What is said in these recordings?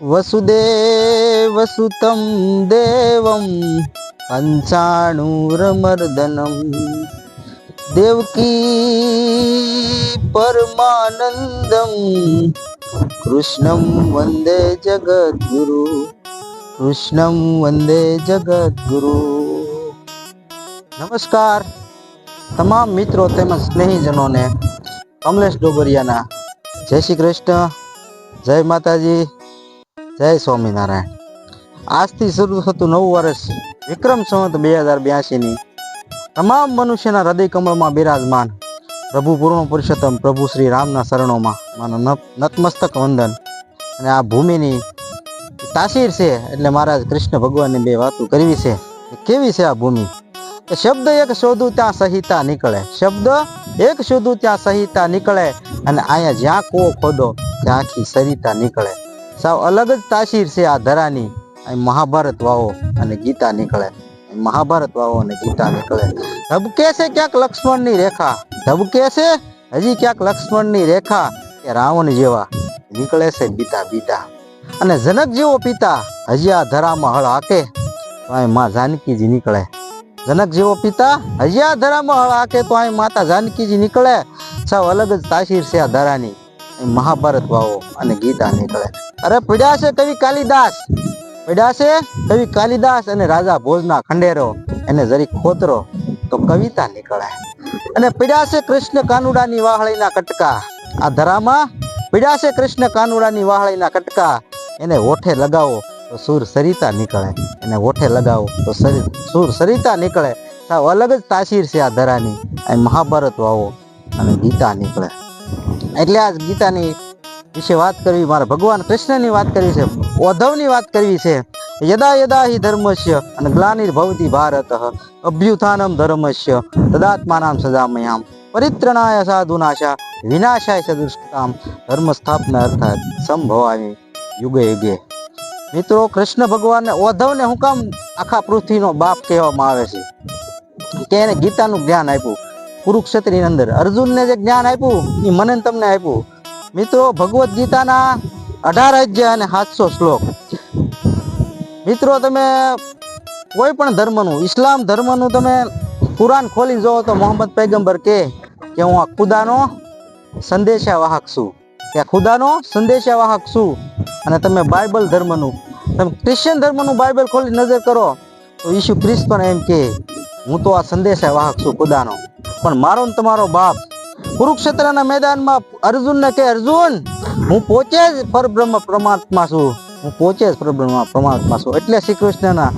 વસુદેવસુતમ દેવમ પંચાણુરમર્દનમ દેવકી પરમાનંદમ કૃષ્ણમ વંદે જગદગુરુ કૃષ્ણમ વંદે જગદગુરુ નમસ્કાર તમામ મિત્રો તેમજ સ્નેહીજનોને કમલેશ ડોબરિયાના જય શ્રી કૃષ્ણ જય માતાજી જય સ્વામિનારાયણ. આજથી શરૂ થતું નવું વર્ષ વિક્રમ સંવત બે હજાર બ્યાસીની તમામ મનુષ્યના હૃદય કમળમાં બિરાજમાન પ્રભુ પૂર્ણ પુરુષોત્તમ પ્રભુ શ્રી રામના શરણોમાં માનો નતમસ્તક વંદન. અને આ ભૂમિની તાસીર છે, એટલે મહારાજ કૃષ્ણ ભગવાનની બે વાતો કરવી છે. કેવી છે આ ભૂમિ? શબ્દ એક શોધું ત્યાં સહિતા નીકળે. શબ્દ એક શોધું ત્યાં સહિતા નીકળે. અને અહીંયા જ્યાં કૂવો ખોદો ત્યાં આખી સરિતા નીકળે. સાવ અલગ જ તાસીર છે આ ધરાની. અહીં મહાભારત વાવો અને ગીતા નીકળે. અહીં મહાભારત વાવો અને ગીતા નીકળે. ધબકે છે ક્યાંક લક્ષ્મણની રેખા? ધબકે છે? હજી ક્યાંક લક્ષ્મણની રેખા કે રાવણ જેવા? નીકળે છે બીતા બીતા. અને જનક જેવો પિતા, હજી આ ધરામાં હળ હાકે? તો અહીં માં જાનકીજી નીકળે. જનક જેવો પિતા, હજી આ ધરામાં હળ હાકે? તો અહીં માતા જાનકીજી નીકળે. સાવ અલગ જ તાસીર છે આ ધરાની. અહીં મહાભારત વાવો અને ગીતા નીકળે. અરે પડ્યા છે કવિ કાલિદાસ? પડ્યા છે કવિ કાલિદાસ અને રાજા ભોજના ખંડેરો, એને જરી ખોતરો તો કવિતા નીકળે અને પડ્યા છે કૃષ્ણ કાનુડાની વાહળીના કટકા. આ ધરામાં પડ્યા છે કૃષ્ણ કાનુડાની વાહળીના કટકા. એને ઓઠે લગાવો તો સુર સરિતા નીકળે. એને ઓઠે લગાવો તો સરી, સુર સરિતા નીકળે. સાવ અલગ જ તાસીર છે આ ધરાની. અહીં મહાભારત વાવો અને ગીતા નીકળે. એટલે આ ગીતાની વિશે વાત કરવી, મારે ભગવાન કૃષ્ણની વાત કરવી છે, ઓધવની વાત કરવી છે. યદા યદા હિ ધર્મસ્ય અને ગ્લાનિર્ભવતી ભારત અભ્યુથાનમ ધર્મસ્ય, તદાત્માનામ સદામયામ પરિત્રણાય સાધુનાશા, વિનાશાય સદુષ્કામ ધર્મ સ્થાપના અર્થાત સંભવામી યુગે યુગે. મિત્રો, કૃષ્ણ ભગવાનને ઓધવને હું કામ આખા પૃથ્વીનો બાપ કહેવામાં આવે છે? કે એને ગીતાનું જ્ઞાન આપ્યું, કુરુક્ષેત્રની અંદર. અર્જુનને જે જ્ઞાન આપ્યું, એ મને તમને આપ્યું. મિત્રો, ભગવદ્ ગીતાના અઢાર અધ્યાય અને સાતસો શ્લોક. મિત્રો, તમે કોઈ પણ ધર્મનું, ઇસ્લામ ધર્મનું તમે કુરાન ખોલી જુઓ તો મોહમ્મદ પૈગંબર કે કે હું આ ખુદાનો સંદેશા વાહક છું. કે ખુદાનો સંદેશા વાહક છું. અને તમે બાઇબલ ધર્મનું, તમે ક્રિશ્ચિયન ધર્મનું બાઇબલ ખોલી નજર કરો તો ઈસુ ખ્રિસ્ત પણ એમ કે હું તો આ સંદેશા વાહક છું ખુદાનો. પણ મારો ને તમારો બાપ કુરુક્ષેત્રના મેદાનમાં અર્જુનને કે, અર્જુન, હું પોતે જ પરબ્રહ્મ પરમાત્મા છું. હું પોતે જ પરબ્રહ્મ પરમાત્મા છું. એટલે શ્રી કૃષ્ણના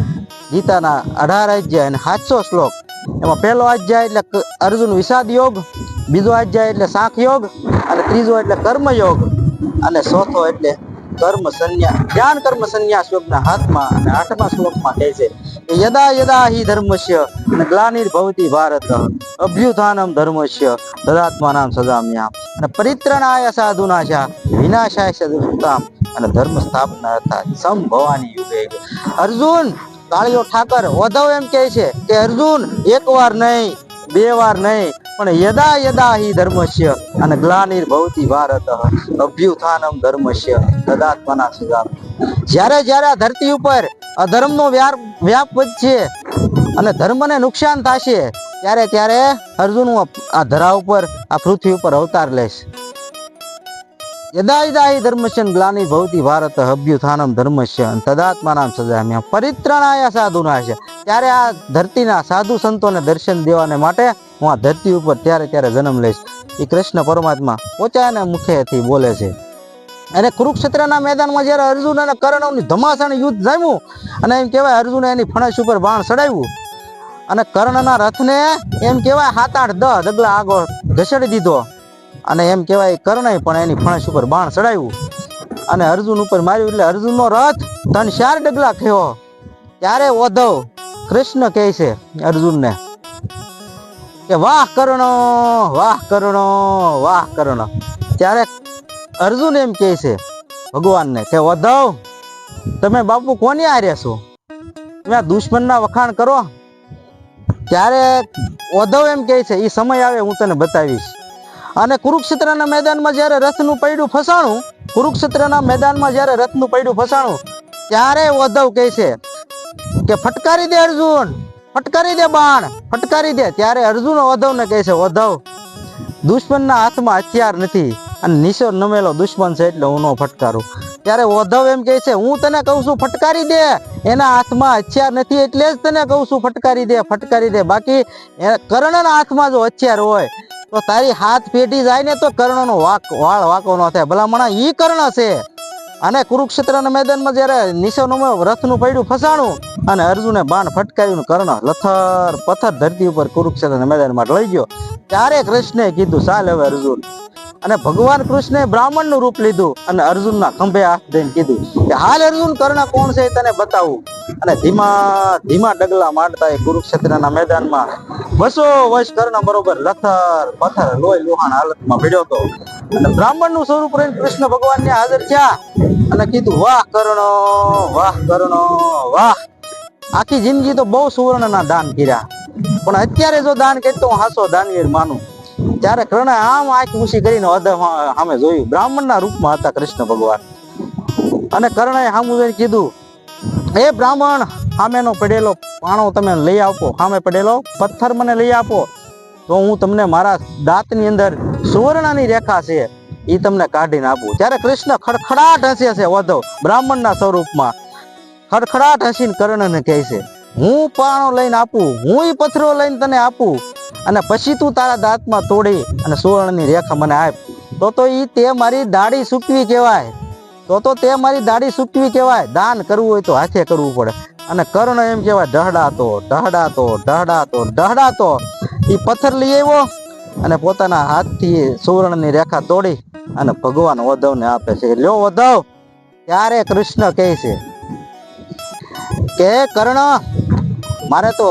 ગીતાના અઢાર અધ્યાય અને સાતસો શ્લોક. એમાં પહેલો અધ્યાય એટલે અર્જુન વિષાદ યોગ, બીજો અધ્યાય એટલે શાખ યોગ, અને ત્રીજો એટલે કર્મ યોગ અને ચોથો એટલે કર્મ સંન્યાસ જ્ઞાન કર્મ સંન્યાસ યોગના હાથમાં અને આઠમા શ્લોકમાં કહે છે યદા યદા હિ ધર્મસ્ય ગ્લાનિર્ભવતી ભારત, અભ્યુત્થાનમ ધર્મસ્ય તદાત્માનામ સદામ્યા અને પરિત્રણાય સાધુનાશા, વિનાશાય સદુતામ અને ધર્મ સ્થાપના હતા સંભવાની યુગે. અર્જુન કાળિયો ઠાકર, વધવ એમ કહે છે કે, અર્જુન, એક વાર નહીં, બે વાર નહીં પણ યદા યદા હિ ધર્મસ્ય અને ગ્લાનિર્ભવતી ભારત અભ્યુથાનમ ધર્મસ્ય તદાત્મના સુધાર જ્યારે જ્યારે ધરતી ઉપર અધર્મનો વ્યાપ વધશે અને ધર્મને નુકસાન થશે, ત્યારે ત્યારે અર્જુન આ ધરા ઉપર, આ પૃથ્વી ઉપર અવતાર લેશ. યદા યદા હિ ધર્મસ્ય ગ્લાનિ ભવતી ભારત અભ્યુથાનમ ધર્મસ્ય અને તદાત્માનામ સદામ્ય સાધુના સાધુનાશ ત્યારે આ ધરતીના સાધુ સંતોને દર્શન દેવાને માટે હું આ ધરતી ઉપર ત્યારે ત્યારે જન્મ લઈશ. એ કૃષ્ણ પરમાત્મા પોતાના મુખેથી બોલે છે. અને કુરુક્ષેત્રના મેદાનમાં જ્યારે અર્જુન અને કર્ણવની ધમાસાનું યુદ્ધ જામ્યું અને એમ કહેવાય અર્જુને એની ફણસ ઉપર બાણ ચડાવ્યું અને કર્ણના રથને એમ કહેવાય સાત આઠ દસ ડગલા આગળ ઘસેડી દીધો અને એમ કહેવાય કર્ણએ પણ એની ફણસ ઉપર બાણ ચડાવ્યું અને અર્જુન ઉપર માર્યું એટલે અર્જુનનો રથ ત્રણ ચાર ડગલા થયો. ત્યારે ઓધવ કૃષ્ણ કહે છે અર્જુનને કે વાહ કર્ણ વાહ કર્ણ વાહ કર્ણ. ત્યારે અર્જુન એમ કહે છે ભગવાનને કે ઓધવ તમે બાપુ કોની આર્યા છો? તમે આ દુશ્મનના વખાણ કરો. ત્યારે ઓધવ એમ કહે છે એ સમય આવે, હું તને બતાવીશ. અને કુરુક્ષેત્રના મેદાનમાં જ્યારે રથનું પૈડું ફસાણું, કુરુક્ષેત્રના મેદાનમાં જ્યારે રથનું પૈડું ફસાણું, ત્યારે વધવ કહે છે કે ફટકારી દે અર્જુન, ફટકારી દે બાણ, ફટકારી દે. ત્યારે અર્જુન ઉદ્ધવને કહે છે ઉદ્ધવ દુશ્મનના હાથમાં હથિયાર નથી અને નિશો નમેલો દુશ્મન છે એટલે હું ન ફટકારું. ત્યારે ઉદ્ધવ એમ કહે છે, હું તને કહું છું, ફટકારી દે. એના હાથમાં હથિયાર નથી એટલે જ તને કહું છું, ફટકારી દે ફટકારી દે. બાકી કર્ણના હાથમાં જો હથિયાર હોય, તો તારી હાથ પેઢી જાય ને તો કર્ણનો વાક, વાળ વાકો ન થાય. ભલામણા, ઈ કર્ણ છે. અને કુરુક્ષેત્રના મેદાનમાં જ્યારે નિશાનોમાં રથનું પૈડું ફસાણું અને અર્જુને બાણ ફટકાવ્યું કર્ણ લથર પથ્થર ધરતી ઉપર કુરુક્ષેત્રના મેદાનમાં લઈ ગયો, ત્યારે કૃષ્ણે કીધું, ચાલ હવે અર્જુન અને ભગવાન કૃષ્ણે બ્રાહ્મણનું રૂપ લીધું અને અર્જુનના ખંભે હાથ દઈને કીધું કે હાલ અર્જુન કર્ણ કોણ છે તને બતાવું. અને ધીમા ધીમા ડગલા માંડતા એ કુરુક્ષેત્રના મેદાનમાં બસો વર્ષ કર્ણ બરોબર લથર, પથર, લોહી, લોહાણ હાલતમાં ભીડ્યો હતો. અને બ્રાહ્મણનું સ્વરૂપ રહીને કૃષ્ણ ભગવાન ને હાજર થયા અને કીધું, વાહ કર્ણ વાહ કર્ણ, વાહ. આખી જિંદગી તો બહુ સુવર્ણના દાન કર્યા. પણ અત્યારે જો દાન કરતો હું હાસો દાનવીર માનું. ત્યારે કર્ણે આમ આંખ ઊંચી કરીને અધમ સામે જોયું. બ્રાહ્મણના રૂપમાં હતા કૃષ્ણ ભગવાન. અને કર્ણએ સામું જોઈને કીધું એ બ્રાહ્મણ, સામેનો પડેલો પાણો તમે લઈ આપો. સામે પડેલો પથ્થર મને લઈ આપો. તો હું તમને મારા દાંતની અંદર સુવર્ણની રેખા છે એ તમને કાઢીને આપું. ત્યારે કૃષ્ણ ખડખડાટ હસે છે વધવ બ્રાહ્મણના સ્વરૂપમાં ખડખડાટ હસીને કર્ણને કહે છે, હું પાણો લઈને આપું. હું ઈ પથ્થરો લઈને તને આપું. અને પછી તું તારા દાંતમાં તોડી અને સુવર્ણની રેખા મને આપ. તો તો એ તે મારી દાઢી સૂકવી કહેવાય. તો તો તે મારી દાઢી સૂકવી કહેવાય. દાન કરવું હોય તો હાથે કરવું પડે. અને કર્ણ એમ કહેવાય ઢહડાતો ઢહડાતો ઢહડાતો ઢહડાતો એ પથ્થર લઈ આવ્યો અને પોતાના હાથથી સુવર્ણની રેખા તોડી અને ભગવાન ઉદ્ધવને આપે છે. લ્યો વધવ ત્યારે કૃષ્ણ કહે છે કે, કર્ણ, મારે તો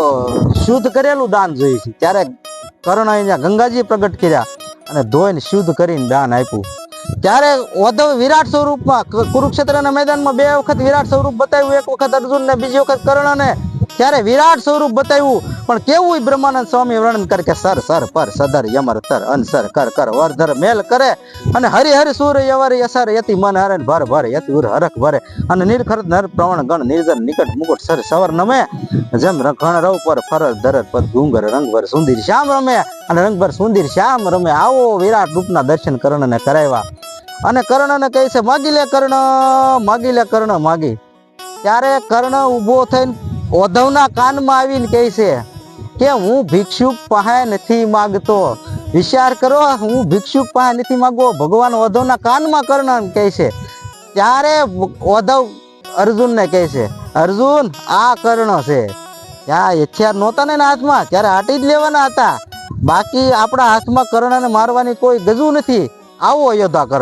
શુદ્ધ કરેલું દાન જોઈએ છે. ત્યારે કર્ણ અહીંયા ગંગાજી પ્રગટ કર્યા અને ધોઈને શુદ્ધ કરીને દાન આપ્યું. ત્યારે ઉદ્ધવ વિરાટ સ્વરૂપમાં કુરુક્ષેત્રના મેદાનમાં બે વખત વિરાટ સ્વરૂપ બતાવ્યું. એક વખત અર્જુન ને બીજી વખત કર્ણને. ત્યારે વિરાટ સ્વરૂપ બતાવ્યું. પણ કેવું બ્રહ્માનંદ સ્વામી વર્ણન કરે કે સર સર, પર, સદર, યમર, તર અનસર કર કર વરધર મેલ કરે અને હરિ હરિ, સૂર, યવર, યસર, યતિ, મન હરે ભર ભર, યતિ, ઉર, હરખ, ભરે, અને નિરખર, નર, પ્રવણ, ગણ, નિર્જન, નિકટ, મુકટ, સર, સવર, નમે. જેમ રખણ રવ, પર ફરજ ધરર પદ ગુંગર રંગભર, સુંદર, શ્યામ, રમે. અને રંગભર, સુંદીર, શ્યામ, રમે. આવો વિરાટ રૂપના દર્શન કર્ણને કરાવ્યા. અને કર્ણને કહે છે, માગી લે કર્ણ, માગી લે કર્ણ, માગી. ત્યારે કર્ણ ઊભો થઈને ઓધવના કાનમાં આવીને કહે છે કે હું ભિક્ષુક પાસે નથી માગતો. વિચાર કરો, હું ભિક્ષુક પાસે નથી માગવો. ભગવાન ઓધવના કાનમાં કર્ણ કહે છે. ત્યારે ઓધવ અર્જુનને કહે છે, અર્જુન, આ કર્ણ છે. ત્યાં હથિયાર નહોતા ને હાથમાં, ત્યારે હાટી જ લેવાના હતા. બાકી આપણા હાથમાં કર્ણને મારવાની કોઈ ગજુ નથી. આવો યોદ્ધા કર્ણ.